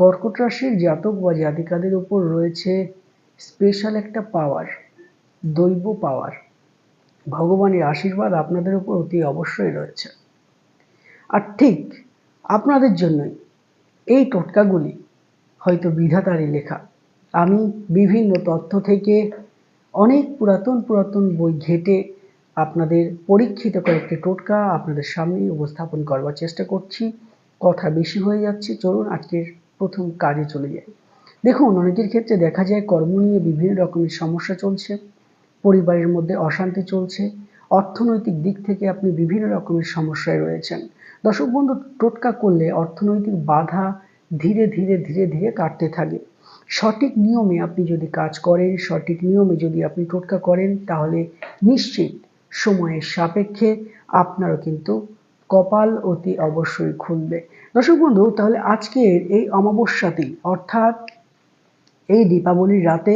কর্কট রাশির জাতক বা জাতিকাদের উপর রয়েছে স্পেশাল একটা পাওয়ার দৈব পাওয়ার ভগবানের আশীর্বাদ আপনাদের উপর অতি অবশ্যই রয়েছে। আর ঠিক আপনাদের জন্যই এই টোটকাগুলি হয়তো বিধাতারই লেখা। আমি বিভিন্ন তথ্য থেকে অনেক পুরাতন পুরাতন বই ঘেটে আপনাদের পরীক্ষিত কয়েকটি টোটকা আপনাদের সামনে উপস্থাপন করবার চেষ্টা করছি। কথা বেশি হয়ে যাচ্ছে, চলুন আজকের প্রথম কাজে চলে যাই দেখুন, অনেকের ক্ষেত্রে দেখা যায় কর্ম নিয়ে বিভিন্ন রকমের সমস্যা চলছে, পরিবারের মধ্যে অশান্তি চলছে, অর্থনৈতিক দিক থেকে আপনি বিভিন্ন রকমের সমস্যায় রয়েছেন। দর্শক বন্ধু, টোটকা করলে অর্থনৈতিক বাধা ধীরে ধীরে ধীরে ধীরে কাটতে থাকে। সঠিক নিয়মে আপনি যদি কাজ করেন, সঠিক নিয়মে যদি আপনি টোটকা করেন, তাহলে নিশ্চিত সময়ের সাপেক্ষে আপনারও কিন্তু কপাল অতি অবশ্যই খুলবে। দর্শক বন্ধু, তাহলে আজকের এই অমাবস্যাতেই, অর্থাৎ এই দীপাবলির রাতে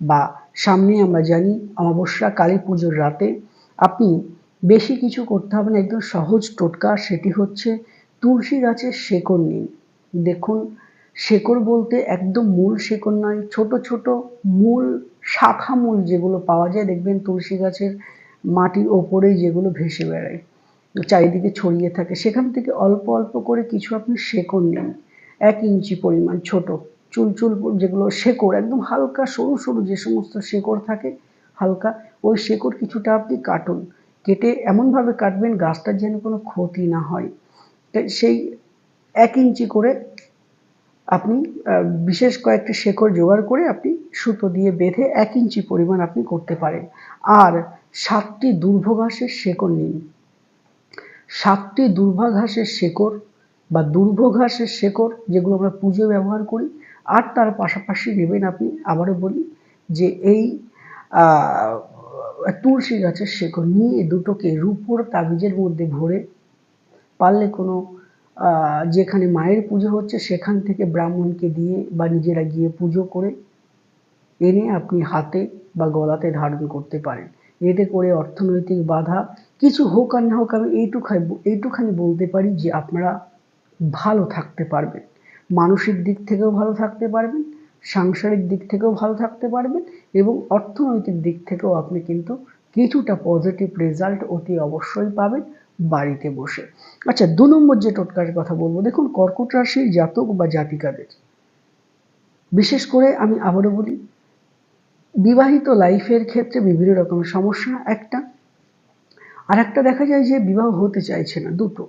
বা সামনে আমরা জানি অমাবস্যা, কালী পুজোর রাতে, আপনি বেশি কিছু করতে হবে না, একদম সহজ টোটকা সেটি হচ্ছে তুলসী গাছের শেকড় নিন। দেখুন, শেকড় বলতে একদম মূল শেকড় নয়, ছোট ছোট মূল শাখা মূল যেগুলো পাওয়া যায়, দেখবেন তুলসী গাছের মাটির ওপরেই যেগুলো ভেসে বেড়ায়। চারিদিকে ছড়িয়ে থাকে। সেখান থেকে অল্প অল্প করে কিছু আপনি শেকড় নিন। এক ইঞ্চি পরিমাণ, ছোট। চুল চুল যেগুলো শেকড়, একদম হালকা, সরু সরু যে সমস্ত শেকড় থাকে, হালকা, ওই শেকড় কিছুটা আপনি কাটুন। কেটে এমনভাবে কাটবেন গাছটার যেন কোনো ক্ষতি না হয়। সেই এক ইঞ্চি করে আপনি বিশেষ কয়েকটি শেকড় জোগাড় করে আপনি সুতো দিয়ে বেঁধে এক ইঞ্চি পরিমাণ আপনি করতে পারেন। আর সাতটি দুর্ভ ঘাসের শেকড় নিন। সাতটি দুর্ভা ঘাসের শেকড় বা দুর্ভ ঘাসের শেকড় যেগুলো আমরা পুজো ব্যবহার করি, আর তার পাশাপাশি নেবেন আপনি, আবারও বলি যে এই তুলসী গাছের শেকড় নিয়ে দুটোকে রূপোর তাবিজের মধ্যে ভরে পারলে কোনো যেখানে মায়ের পুজো হচ্ছে সেখান থেকে ব্রাহ্মণকে দিয়ে বা নিজেরা গিয়ে পুজো করে এনে আপনি হাতে বা গলাতে ধারণ করতে পারেন। এতে করে অর্থনৈতিক বাধা কিছু হোক আর না হোক, আমি এইটুখানি এইটুখানি বলতে পারি যে আপনারা ভালো থাকতে পারবেন। মানসিক দিক থেকেও ভালো থাকতে পারবেন, সাংসারিক দিক থেকেও ভালো থাকতে পারবেন এবং অর্থনৈতিক দিক থেকেও আপনি কিন্তু কিছুটা পজিটিভ রেজাল্ট অতি অবশ্যই পাবেন বাড়িতে বসে। আচ্ছা দু নম্বর যে টোটকার কথা বলব, দেখুন কর্কট রাশির জাতক বা জাতিকাদের। বিশেষ করে আমি আবারও বলি, বিবাহিত লাইফের ক্ষেত্রে বিভিন্ন রকমের সমস্যা, একটা আর একটা দেখা যায় যে বিবাহ হতে চাইছে না দুটো।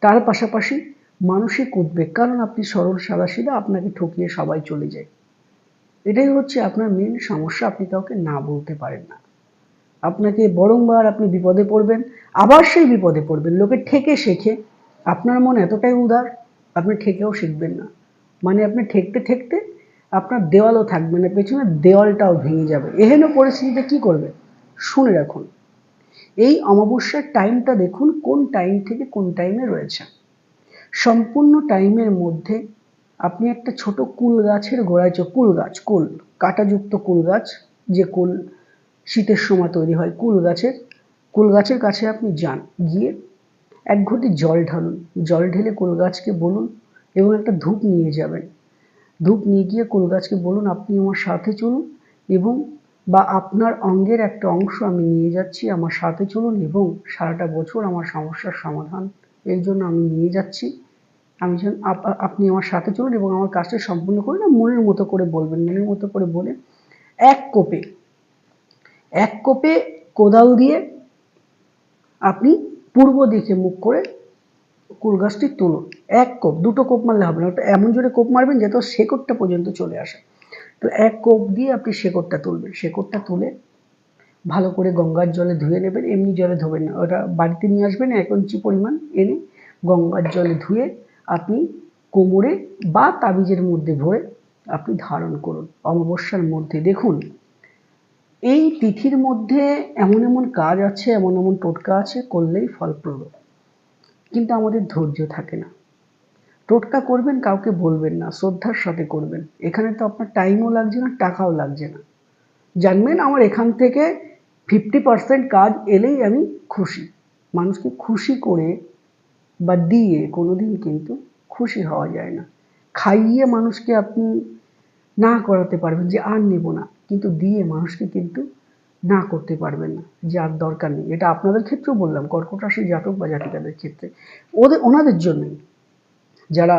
তার পাশাপাশি মানসিক উদ্বেগ, কারণ আপনি সরল সাদাসিদা আপনাকে ঠকিয়ে সবাই চলে যায়। এটাই হচ্ছে আপনার মেন সমস্যা, আপনি কাউকে না বলতে পারেন না। আপনাকে বরংবার আপনি বিপদে পড়বেন, আবার সেই বিপদে পড়বেন। লোকে ঠেকে শেখে, আপনার মন এতটাই উদার, আপনি ঠেকেও শিখবেন না। মানে আপনি ঠেকতে ঠেকতে আপনার দেওয়ালও থাকবে না পেছনে দেওয়ালটাও ভেঙে যাবে। এহেন পরিস্থিতিতে কি করবে শুনে রাখুন। এই অমাবস্যার টাইমটা দেখুন, কোন টাইম থেকে কোন টাইমে রয়েছে। সম্পূর্ণ টাইমের মধ্যে আপনি একটা ছোট কুল গাছের গোড়ায় কুল গাছ, কুল, কাঁটাযুক্ত কুল গাছ, যে কুল শীতের সময় তৈরি হয়, কুল গাছের কুল গাছের কাছে আপনি যান, গিয়ে এক ঘটি জল ঢালুন। জল ঢেলে কুল গাছকে বলুন এবং একটা ধূপ নিয়ে যাবেন। ধূপ নিয়ে গিয়ে কুল গাছকে বলুন, আপনি আমার সাথে চলুন এবং বা আপনার অঙ্গের একটা অংশ আমি নিয়ে যাচ্ছি আমার সাথে চলুন এবং সারাটা বছর আমার সমস্যার সমাধান। এর জন্য আমি নিয়ে যাচ্ছি। আমি যেন আপনি আমার সাথে চলুন এবং আমার কাজটা সম্পূর্ণ করুন মনের মতো করে বলবেন, মনের মতো করে বলে এক কোপে এক কোপে কোদাল দিয়ে আপনি পূর্ব দিকে মুখ করে কুল গাছটি তুলুন। এক কোপ, দুটো কোপ মারলে হবে না, ওটা এমন জোরে কোপ মারবেন যাতে শেকড়টা পর্যন্ত চলে আসে। তো এক কোপ দিয়ে আপনি শেকড়টা তুলবেন। শেকড়টা তুলে ভালো করে গঙ্গার জলে ধুয়ে নেবেন, এমনি জলে ধোবেন না। ওটা বাড়িতে নিয়ে আসবেন এক ইঞ্চি পরিমাণ এনে গঙ্গার জলে ধুয়ে আপনি কোমরে বা তাবিজের মধ্যে ভরে আপনি ধারণ করুন অমাবস্যার মধ্যে। দেখুন, এই তিথির মধ্যে এমন এমন কাজ আছে, এমন এমন টোটকা আছে, করলেই ফলপ্রদ। কিন্তু আমাদের ধৈর্য থাকে না। টোটকা করবেন, কাউকে বলবেন না, শ্রদ্ধার সাথে করবেন। এখানে তো আপনার টাইমও লাগছে না, টাকাও লাগছে না। জানবেন আমার এখান থেকে ফিফটি পার্সেন্ট কাজ এলেই আমি খুশি। মানুষকে খুশি করে বা দিয়ে কোনো দিন কিন্তু খুশি হওয়া যায় না। খাইয়ে মানুষকে আপনি না করাতে পারবেন যে আর নেব না, কিন্তু দিয়ে মানুষকে কিন্তু না করতে পারবেন না, যে আর দরকার নেই। এটা আপনাদের ক্ষেত্রেও বললাম, কর্কট রাশি জাতক বা জাতিকাদের ক্ষেত্রে। ওদের, ওনাদের জন্যই। যারা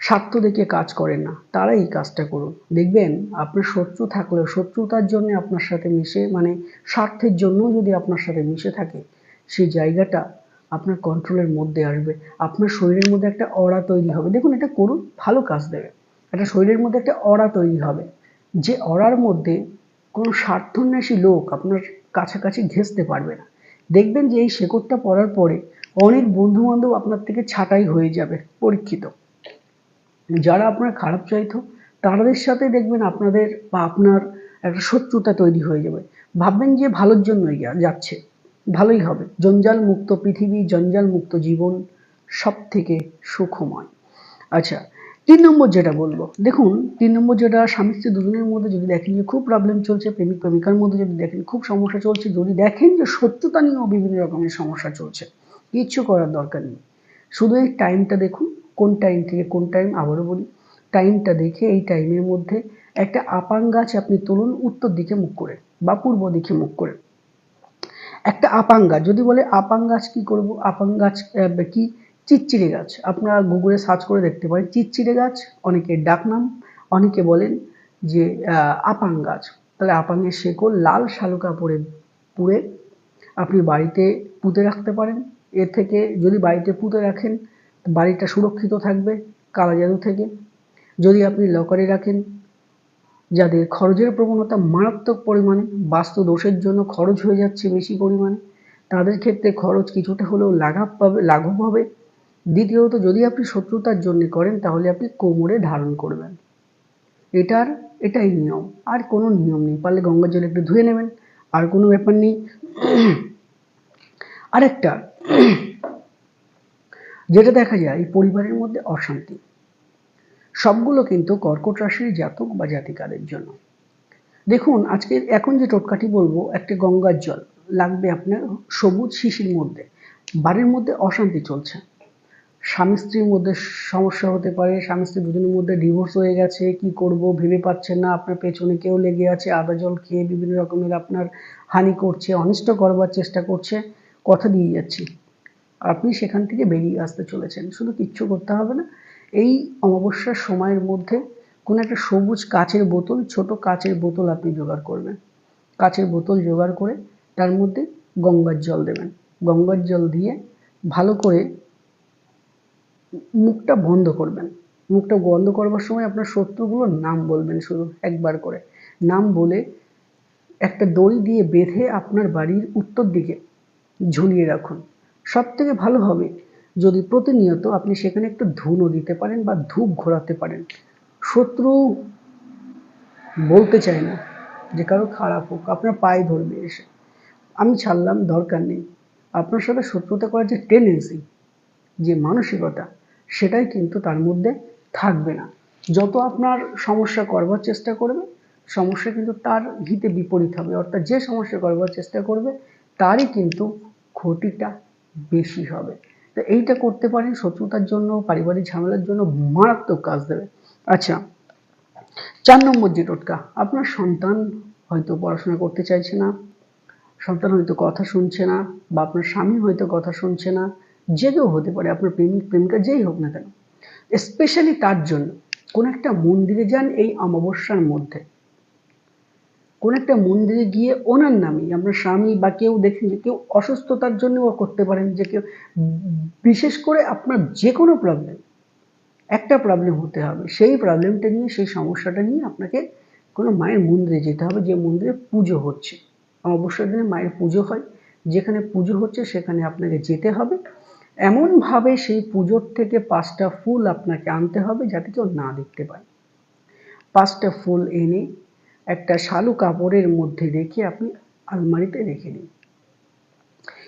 স্বার্থ দেখে কাজ করেন না তারা এই কাজটা করুন দেখবেন, আপনার শত্রু থাকলেও, শত্রুতার জন্য আপনার সাথে মিশে মানে স্বার্থের জন্য যদি আপনার সাথে মিশে থাকে, সেই জায়গাটা আপনার কন্ট্রোলের মধ্যে আসবে। আপনার শরীরের মধ্যে একটা অড়া তৈরি হবে। দেখুন, এটা করুন, ভালো কাজ দেবে। একটা শরীরের মধ্যে একটা অড়া তৈরি হবে। যে অড়ার মধ্যে কোনো স্বার্থন্যাসী লোক আপনার কাছাকাছি ঘেঁচতে পারবে না। দেখবেন যে এই শেকড়টা পড়ার পরে অনেক বন্ধু বান্ধব আপনার থেকে ছাঁটাই হয়ে যাবে, পরীক্ষিত। যারা আপনার খারাপ চাইতো, তাদের সাথে দেখবেন আপনাদের বা আপনার একটা শত্রুতা তৈরি হয়ে যাবে। ভাববেন যে ভালোর জন্যই যাচ্ছে। ভালোই হবে। জঞ্জাল মুক্ত পৃথিবী, জঞ্জাল মুক্ত জীবন সব থেকে সুখময়। আচ্ছা তিন নম্বর যেটা বলব। দেখুন, তিন নম্বর যেটা, স্বামী স্ত্রী দুজনের মধ্যে যদি দেখেন যে খুব প্রবলেম চলছে প্রেমিক প্রেমিকার মধ্যে যদি দেখেন, খুব সমস্যা চলছে, যদি দেখেন যে সত্যতা নিয়েও বিভিন্ন রকমের সমস্যা চলছে কিচ্ছু করার দরকার নেই। শুধু এই টাইমটা দেখুন, কোন টাইম থেকে কোন টাইম আবারও বলি টাইমটা দেখে এই টাইমের মধ্যে একটা আপাং গাছ আপনি তুলুন, উত্তর দিকে মুখ করে বা পূর্ব দিকে মুখ করে। একটা আপাং গাছ, যদি বলে আপাং গাছ কী করব আপাং গাছ কি? চিচ্চিড়ে গাছ। আপনারা গুগলে সার্চ করে দেখতে পারেন চিচ্চিড়ে গাছ, অনেকে ডাকনাম অনেকে বলেন যে আপাং গাছ। তাহলে আপাঙের শেকড় লাল শালুকা পরে পুড়ে আপনি বাড়িতে পুঁতে রাখতে পারেন। এর থেকে যদি বাড়িতে পুঁতে রাখেন, বাড়িটা সুরক্ষিত থাকবে কালা জাদু থেকে। যদি আপনি লকারে রাখেন, যাদের খরচের প্রবণতা মারাত্মক পরিমাণে, বাস্তু দোষের জন্য খরচ হয়ে যাচ্ছে বেশি পরিমাণে, তাদের ক্ষেত্রে খরচ কিছুটা হলেও লাঘব পাবে, লাঘব হবে। দ্বিতীয়ত, যদি আপনি শত্রুতার জন্য করেন, তাহলে আপনি কোমরে ধারণ করবেন। এটার, এটাই নিয়ম। আর কোনো নিয়ম নেই। পারলে গঙ্গার জলে একটু ধুয়ে নেবেন। আর কোনো ব্যাপার নেই। আরেকটা যেটা দেখা যায় পরিবারের মধ্যে অশান্তি। সবগুলো কিন্তু কর্কট রাশির জাতক বা জাতিকাদের জন্য। দেখুন, আজকে এখন যে টোটকাটি বলব, একটা গঙ্গার জল, লাগবে আপনার সবুজ শিশির মধ্যে। বাড়ির মধ্যে অশান্তি চলছে। স্বামী স্ত্রীর মধ্যে সমস্যা হতে পারে, স্বামী স্ত্রী দুজনের মধ্যে ডিভোর্স হয়ে গেছে, কি করব ভেবে পাচ্ছেন না, আপনার পেছনে কেউ লেগে আছে, আদা জল খেয়ে বিভিন্ন রকমের আপনার হানি করছে, অনিষ্ট করবার চেষ্টা করছে, কথা দিয়ে যাচ্ছি। আপনি সেখান থেকে বেরিয়ে আসতে চলেছেন। শুধু কিচ্ছু করতে হবে না। এই অমাবস্যার সময়ের মধ্যে কোনো একটা সবুজ কাচের বোতল, ছোট কাচের বোতল আপনি জোগাড় করবেন। কাচের বোতল জোগাড় করে তার মধ্যে গঙ্গার জল দেবেন। গঙ্গার জল দিয়ে ভালো করে মুখটা বন্ধ করবেন। মুখটা বন্ধ করবার সময় আপনার শত্রুগুলোর নাম বলবেন শুধু একবার করে। নাম বলে একটা দড়ি দিয়ে বেঁধে আপনার বাড়ির উত্তর দিকে ঝুলিয়ে রাখুন। সব থেকে ভালো হবে যদি প্রতিনিয়ত আপনি সেখানে একটু ধুনো দিতে পারেন বা ধূপ ঘোরাতে পারেন। শত্রু বলতে চায় না, যে কারও খারাপ হোক, আপনার পায়ে ধরবে এসে। আমি ছাড়লাম, দরকার নেই। আপনার সাথে শত্রুতা করার যে টেন্ডেন্সি যে মানসিকতা, সেটাই কিন্তু তার মধ্যে থাকবে না। যত আপনার সমস্যা করবার চেষ্টা করবে, সমস্যা কিন্তু তার হিতে বিপরীত হবে। অর্থাৎ যে সমস্যা করবার চেষ্টা করবে, তারই কিন্তু ক্ষতিটা বেশি হবে। তো এইটা করতে পারেন শত্রুতার জন্য, পারিবারিক ঝামেলার জন্য মারাত্মক কাজ দেবে। আচ্ছা চার নম্বর যে টোটকা, আপনার সন্তান হয়তো পড়াশোনা করতে চাইছে না, সন্তান হয়তো কথা শুনছে না, বা আপনার স্বামী হয়তো কথা শুনছে না, যে কেউ হতে পারে, আপনার প্রেমিক, প্রেমিকা যেই হোক না কেন। স্পেশালি তার জন্য, কোন একটা মন্দিরে যান এই অমাবস্যার মধ্যে। কোন একটা মন্দিরে গিয়ে ওনার নামে আপনার স্বামী বা কেউ দেখেন যে কেউ অসুস্থতার জন্যও করতে পারেন, যে কেউ, বিশেষ করে আপনার যে কোনো প্রবলেম একটা প্রবলেম হতে হবে। সেই প্রবলেমটা নিয়ে, সেই সমস্যাটা নিয়ে আপনাকে কোনো মায়ের মন্দিরে যেতে হবে, যে মন্দিরে পুজো হচ্ছে। অমাবস্যার দিনে মায়ের পুজো হয়, যেখানে পুজো হচ্ছে সেখানে আপনাকে যেতে হবে। এমনভাবে সেই পুজোর থেকে পাঁচটা ফুল আপনাকে আনতে হবে, যাতে কেউ না দেখতে পায়। পাঁচটা ফুল এনে একটা শালু কাপড়ের মধ্যে রেখে আপনি আলমারিতে রেখে দিন।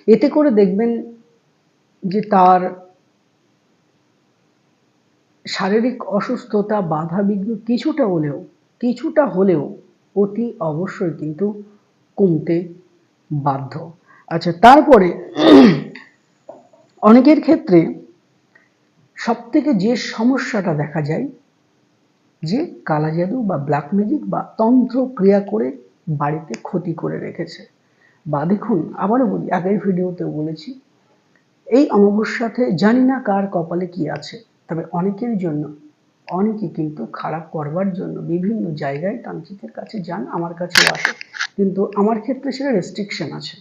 এতে করে দেখবেন যে তার শারীরিক অসুস্থতা, বাধা বিঘ্ন কিছুটা হলেও কিছুটা হলেও অতি অবশ্যই কিন্তু কমতে বাধ্য। আচ্ছা তারপরে অনেকের ক্ষেত্রে সব থেকে যে সমস্যাটা দেখা যায় যে কালা জাদু বা ব্ল্যাক ম্যাজিক বা তন্ত্র ক্রিয়া করে বাড়িতে ক্ষতি করে রেখেছে। বা দেখুন, আবারও বলি, আগের ভিডিওতেও বলেছি, এই অমাবস্যাতে জানি না কার কপালে কি আছে, তবে অনেকের জন্য, অনেকে কিন্তু খারাপ করবার জন্য বিভিন্ন জায়গায় তান্ত্রিকের কাছে যান, আমার কাছেও আসে, কিন্তু আমার ক্ষেত্রে সেটা রেস্ট্রিকশন আছে।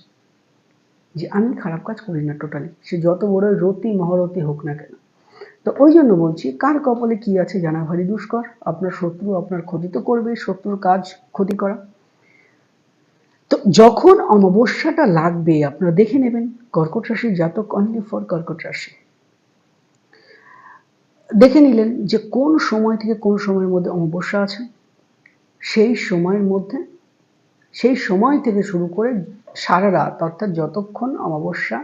যে আমি খারাপ কাজ করি না টোটালি সে যত বড় রতি মহরতি হোক না কেন তো ওই জন্য বলছি, কার কপালে কি আছে জানা ভারী দুষ্কর? আপনার শত্রু আপনার ক্ষতি তো করবে শত্রুর কাজ ক্ষতি করা। তো যখন অমাবস্যাটা লাগবে, আপনারা দেখে নেবেন, কর্কট রাশির জাতক অনলি ফর কর্কট রাশি। দেখে নিলেন যে কোন সময় থেকে কোন সময়ের মধ্যে অমাবস্যা আছে, সেই সময়ের মধ্যে, সেই সময় থেকে শুরু করে সারা রাত, অর্থাৎ যতক্ষণ অমাবস্যা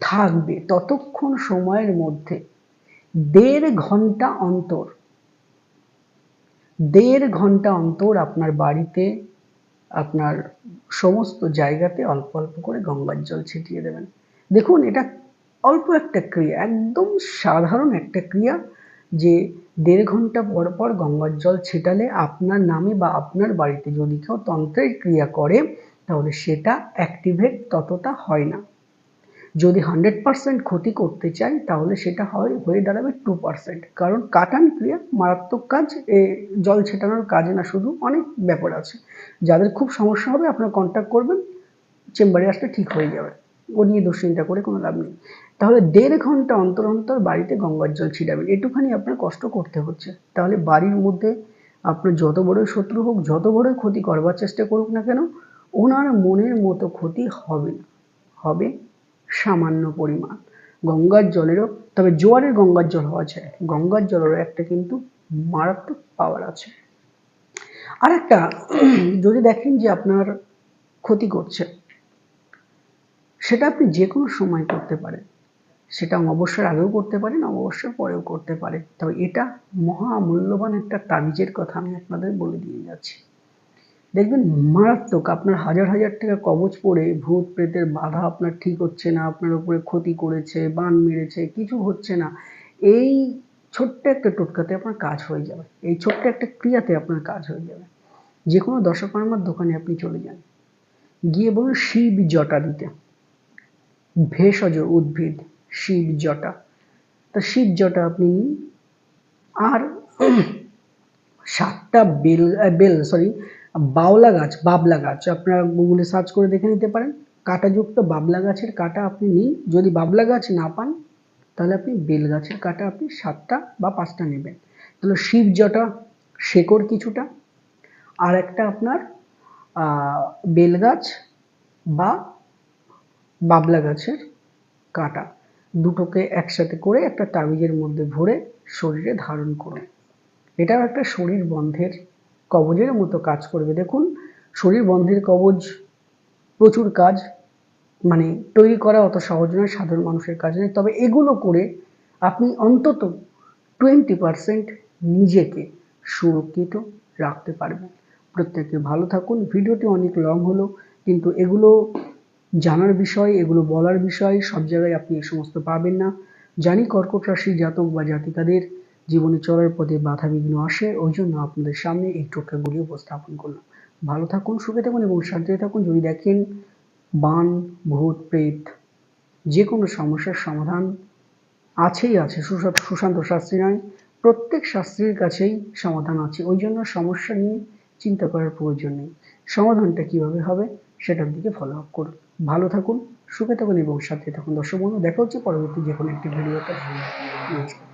থাকবে, ততক্ষণ সময়ের মধ্যে দেড় ঘণ্টা অন্তর। দেড় ঘণ্টা অন্তর আপনার বাড়িতে, আপনার সমস্ত জায়গাতে অল্প অল্প করে গঙ্গার জল ছিটিয়ে দেবেন। দেখুন, এটা অল্প একটা ক্রিয়া, একদম সাধারণ একটা ক্রিয়া যে দেড় ঘণ্টা পর পর গঙ্গার জল ছেটালে আপনার নামে বা আপনার বাড়িতে যদি কেউ তন্ত্রের ক্রিয়া করে, তাহলে সেটা অ্যাক্টিভেট ততটা হয় না। যদি হান্ড্রেড পার্সেন্ট ক্ষতি করতে চাই, তাহলে সেটা হয় হয়ে দাঁড়াবে টু পার্সেন্ট। কারণ কাটান ক্রিয়া মারাত্মক কাজ, এ জল ছেটানোর কাজে না শুধু অনেক ব্যাপার আছে। যাদের খুব সমস্যা হবে, আপনারা কন্ট্যাক্ট করবেন চেম্বারে আসলে ঠিক হয়ে যাবে। ও নিয়ে দুশ্চিন্তা করে কোনো লাভ নেই। তাহলে দেড় ঘণ্টা অন্তর অন্তর বাড়িতে গঙ্গার জল ছিটাবেন। এটুখানি আপনার কষ্ট করতে হচ্ছে। তাহলে বাড়ির মধ্যে আপনার যত বড়ই শত্রু হোক, যত বড়ই ক্ষতি করবার চেষ্টা করুক না কেন, ওনার মনের মতো ক্ষতি হবে না। হবে সামান্য পরিমাণ। গঙ্গার জলেরও, তবে জোয়ারের গঙ্গার জল হওয়া যায় গঙ্গার জলেরও একটা কিন্তু মারাত্মক পাওয়ার আছে। আর একটা যদি দেখেন যে আপনার ক্ষতি করছে, সেটা আপনি যে কোনো সময় করতে পারেন। সেটা অমাবস্যার আগেও করতে পারেন অমাবস্যার পরেও করতে পারেন। তবে এটা মহা মূল্যবান একটা তাবিজের কথা আমি আপনাদের বলে দিয়ে যাচ্ছি। দেখবেন মারাত্মক আপনার হাজার হাজার টাকা কবচ পড়ে, ভূত প্রেতের বাধা আপনার ঠিক হচ্ছে না, আপনার উপরে ক্ষতি করেছে, বান মেরেছে, কিছু হচ্ছে না। এই ছোট্ট একটা টোটকাতে আপনার কাজ হয়ে যাবে। এই ছোট্ট একটা ক্রিয়াতে আপনার কাজ হয়ে যাবে। যে কোনো দশকর্মার দোকানে আপনি চলে যান। গিয়ে বলুন শিব জটা দিতে। ভেষজ উদ্ভিদ, শিব জটা। তো শিব জটা আপনি নিন। আর সাতটা বেল বেল সরি বাওলা গাছ, বাবলা গাছ, আপনারা গুগলে সার্চ করে দেখে নিতে পারেন। কাঁটাযুক্ত বাবলা গাছের কাঁটা আপনি নিন। যদি বাবলা গাছ না পান, তাহলে আপনি বেল গাছের কাঁটা আপনি সাতটা বা পাঁচটা নেবেন। তাহলে শিব জটা, শেকড় কিছুটা, আর একটা আপনার বেল গাছ বা বাবলা গাছের কাঁটা। দুটোকে একসাথে করে একটা তাবিজের মধ্যে ভরে শরীরে ধারণ করুন। এটাও একটা শরীর বন্ধের কবজের মতো কাজ করবে। দেখুন, শরীর বন্ধের কবজ প্রচুর কাজ মানে তৈরি করা অত সহজ নয়, সাধারণ মানুষের কাজ নয়। তবে এগুলো করে আপনি অন্তত টোয়েন্টি পারসেন্ট নিজেকে সুরক্ষিত রাখতে পারবেন। প্রত্যেকে ভালো থাকুন। ভিডিওটি অনেক লং হলো, কিন্তু এগুলো জানার বিষয়, এগুলো বলার বিষয়, সব জায়গায় আপনি এই সমস্ত পাবেন না। জানি কর্কট রাশি, জাতক বা জাতিকাদের জীবনে চলার পথে বাধা বিঘ্ন আসে, ওই জন্য আপনাদের সামনে এই টোটকাগুলি উপস্থাপন করলাম। ভালো থাকুন, সুখে থাকুন এবং শান্তিতে থাকুন। যদি দেখেন বান, ভূত, প্রেত যে কোনো সমস্যার সমাধান আছেই আছে সুশান্ত শাস্ত্রী নয়, প্রত্যেক শাস্ত্রীর কাছেই সমাধান আছে। ওই জন্য সমস্যা নিয়ে চিন্তা করার প্রয়োজন নেই। সমাধানটা কীভাবে হবে সেটার দিকে ফলো আপ করুন। ভালো থাকুন, সুখে থাকুন এবং সাথে থাকুন। দর্শক বন্ধু, দেখা হচ্ছে পরবর্তী যে কোনো একটি ভিডিওতে। নমস্কার